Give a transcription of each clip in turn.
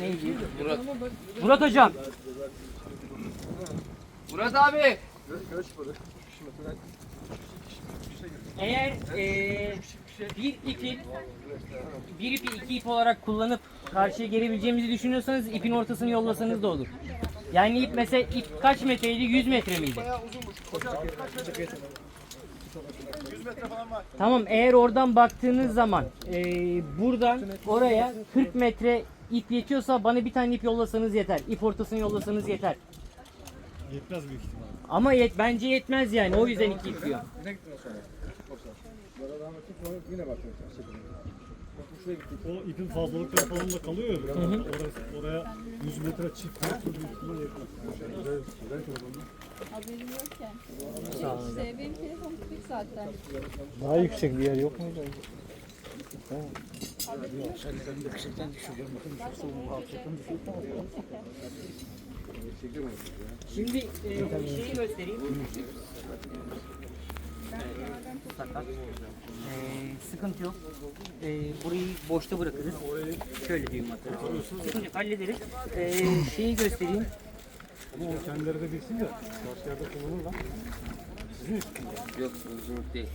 neydi? Murat. Murat hocam. Murat abi. Eğer eee, bir ipi bir ipi iki ip olarak kullanıp karşıya gelebileceğimizi düşünüyorsanız ipin ortasını yollasanız da olur. Yani ip mesela ip kaç metreydi? 100 metre miydi? Tamam eğer oradan baktığınız zaman eee, buradan oraya 40 metre ip yetiyorsa bana bir tane ip yollasanız yeter. İp ortasını yollasanız yeter. Yetmez büyük ihtimal. Ama yet bence yetmez yani o yüzden iki ip diyor. O ipin fazlalıkları falan da kalıyor ya. biraz. Orası, oraya 100 metre çift metre büyük ihtimal yetmez. Haberim yokken. Sağ olun. İşte benim telefonum kırık zaten. Daha yüksek bir yer yok muydu? Şimdi e, şeyi göstereyim. Sakat. E, sıkıntı yok. E, burayı boşta bırakırız. Şöyle diyeyim hatta. Sıkıntı hallederiz. E, şeyi göstereyim. Ama o kendileri de bilsin de başka yerde kullanırlar. Yok uzunluk değil.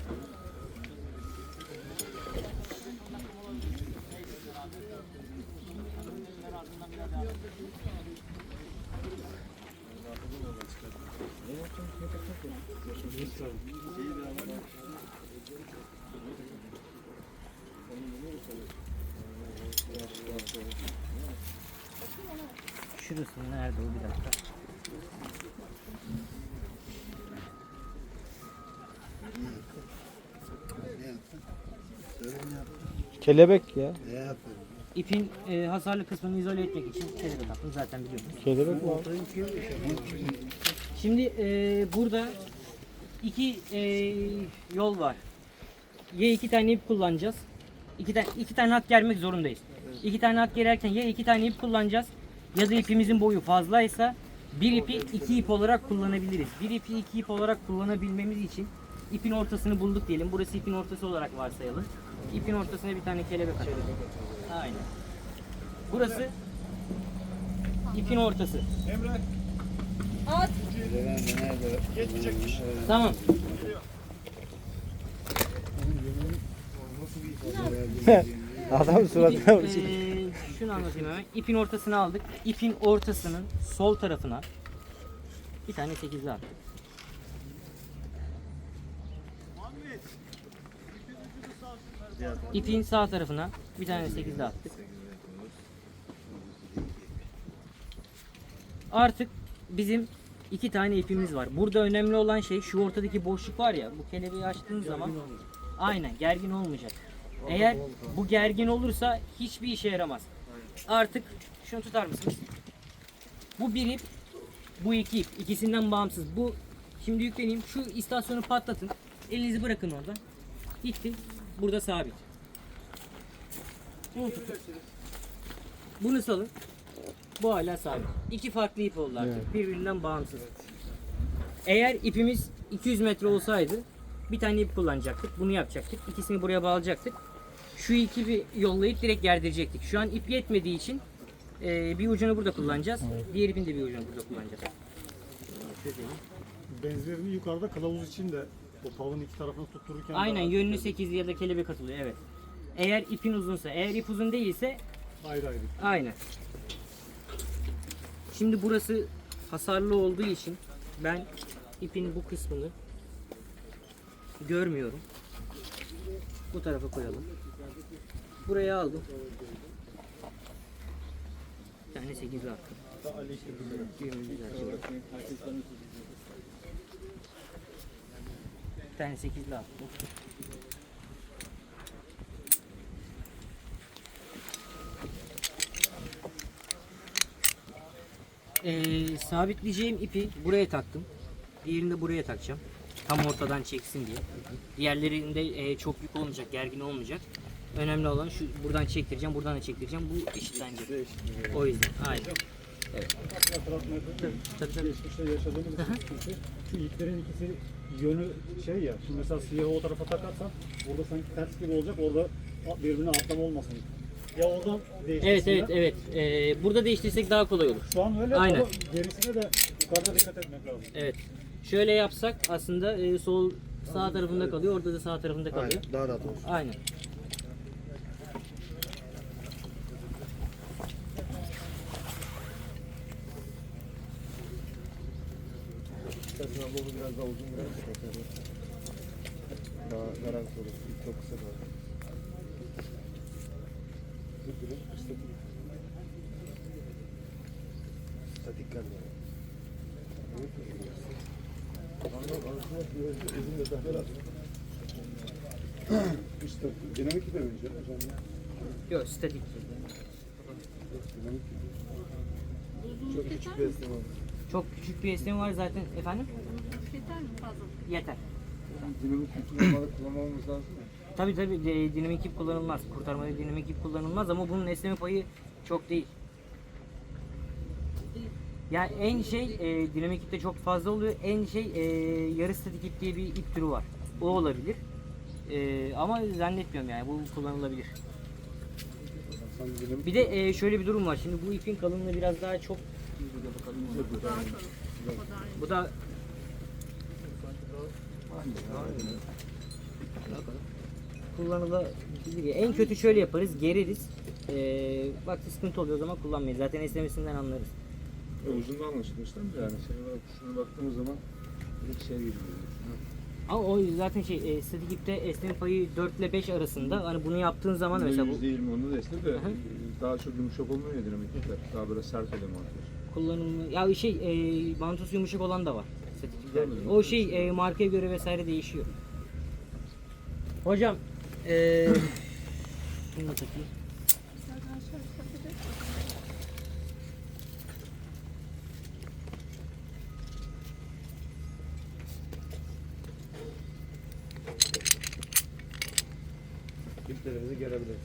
Şurası nerede o bir dakika. Kelebek ya. İpin e, hasarlı kısmını izole etmek için kelebek attım zaten biliyorsunuz. Kelebek var. Şimdi e, burada iki e, yol var. Ya iki tane ip kullanacağız. İki, tane iki tane hat germek zorundayız. İki tane hat gererken ya iki tane ip kullanacağız ya da ipimizin boyu fazlaysa bir ipi iki ip olarak kullanabiliriz. Bir ipi iki ip olarak kullanabilmemiz için ipin ortasını bulduk diyelim. Burası ipin ortası olarak varsayalım. İpin ortasına bir tane kelebek atalım. Aynen. Burası ipin ortası. At. Tamam. Adam suratına İpin, eee, şunu anlatayım hemen. İpin ortasını aldık. İpin ortasının sol tarafına bir tane sekizli attık. İpin sağ tarafına bir tane sekizli attık. Artık bizim iki tane ipimiz var. Burada önemli olan şey şu ortadaki boşluk var ya bu kelebeği açtığın zaman aynen gergin olmayacak. Eğer bu gergin olursa hiçbir işe yaramaz. Artık şunu tutar mısınız? Bu bir ip, bu iki ip. ikisinden bağımsız. Bu şimdi yükleneyim. Şu istasyonu patlatın. Elinizi bırakın orada. Gitti. Burada sabit. Bunu tutun. Bunu salın. Bu hala sabit. İki farklı ip oldu artık. Birbirinden bağımsız. Eğer ipimiz 200 metre olsaydı bir tane ip kullanacaktık. Bunu yapacaktık. İkisini buraya bağlayacaktık. Şu bir yollayıp direkt gerdirecektik. Şu an ip yetmediği için e, bir ucunu burada kullanacağız. Diğer ipin de bir ucunu burada kullanacağız. Benzerini yukarıda kılavuz için de o pavın iki tarafını tuttururken Aynen yönlü 8 ya da kelebek atılıyor evet. Eğer ipin uzunsa, eğer ip uzun değilse ayrı ayrı. Aynen. Şimdi burası hasarlı olduğu için ben ipin bu kısmını görmüyorum. Bu tarafa koyalım. Buraya aldım. Bir tane 8 attım. Bir tane 8'li attım. Ee, sabitleyeceğim ipi buraya taktım. Diğerini de buraya takacağım. Tam ortadan çeksin diye. Diğerlerinde e, çok yük olmayacak, gergin olmayacak. Önemli olan şu buradan çektireceğim, buradan da çektireceğim. Bu eşitlenecek. O yüzden. Aynen. Tabii tabii. Geçmişte yaşadığımız sıkıntı. Şu iplerin ikisi yönü şey ya. Şimdi mesela siyahı o tarafa takarsan burada sanki ters gibi olacak. Orada birbirine atlama olmasın. Ya oradan Evet evet evet. Ee, burada değiştirsek daha kolay olur. Şu an öyle Aynen. ama gerisine de yukarıda dikkat etmek lazım. Evet. Şöyle yapsak aslında e, sol sağ tarafında kalıyor. Orada da sağ tarafında kalıyor. Aynen, daha rahat olur. Aynen. Daha uzun biraz da Daha garanti olur. İlk çok kısa kalır. Statik geldi. İşte dinamik de önce hocam. Yok statik. Çok küçük bir esneme var. Çok küçük bir esneme var zaten efendim. Yeter mi fazla? Yeter. Dinamik kullanmalı kullanmamız lazım mı? Tabii tabii dinamik ip kullanılmaz. Kurtarmada dinamik ip kullanılmaz ama bunun esneme payı çok değil. Ya en şey e, dinamik ipte çok fazla oluyor. En şey e, yarı statik ip diye bir ip türü var. O olabilir. E, ama zannetmiyorum yani bu kullanılabilir. Bir de e, şöyle bir durum var. Şimdi bu ipin kalınlığı biraz daha çok bu da kullanılabilir. En kötü şöyle yaparız, gereriz. Ee, bak sıkıntı oluyor o zaman kullanmayız. Zaten esnemesinden anlarız. Uzundan anlaşılmışlar mı yani? Şey olarak şuna baktığımız zaman bir şey gibi. Ama o zaten şey, e, statik ipte esneme payı 4 ile 5 arasında. Hani bunu yaptığın zaman mesela bu Yüzde yirmi onu da esnir de daha çok yumuşak olmuyor ya dinamikler. Daha böyle sert oluyor mantıklı. kullanımı ya şey e, mantosu yumuşak olan da var. Statik iplerde. O şey e, markaya göre vesaire değişiyor. Hocam e, şunu da takayım. iplerimizi görebiliriz.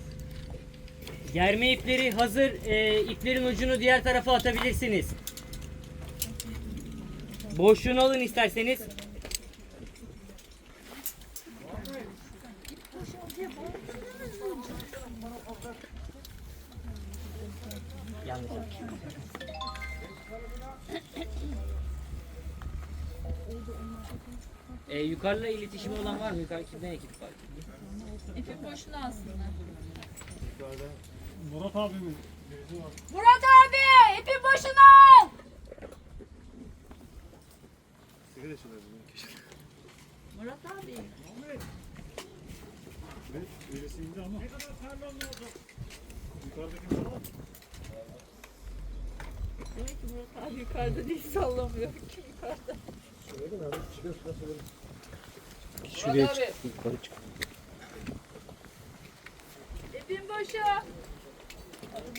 Germe ipleri hazır. E, iplerin ucunu diğer tarafa atabilirsiniz. Boşluğunu alın isterseniz. Yanlış. E, yukarıda iletişimi olan var mı? Yukarı kimden ekip var? İpi boşuna alsınlar. Murat abimin birisi var. Murat abi ipi boşuna al. İçiyorlar bizim kişi. Murat abi. Ve birisi indi ama. Ne kadar terli oldu? Yukarıdaki Murat. Demek ki Murat abi yukarıda değil sallamıyor. Kim yukarıda? Şöyle abi çıkıyor şurası böyle. Şuraya çık. Yukarı çık. İpin boşa. At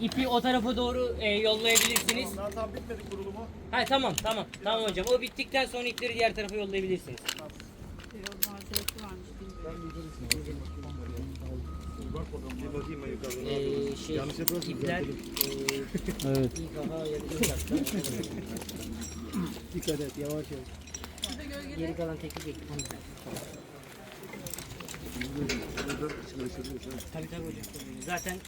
İpi o tarafa doğru e, yollayabilirsiniz. Daha tam bitmedi kurulumu. Ha tamam tamam. Tamam hocam. O bittikten sonra ipleri diğer tarafa yollayabilirsiniz. Yukarıdan. Ee, şey, Yanlış ipler Evet. Dikkat et yavaş yavaş. Geri kalan teknik ekip. Tabii tabii hocam. Zaten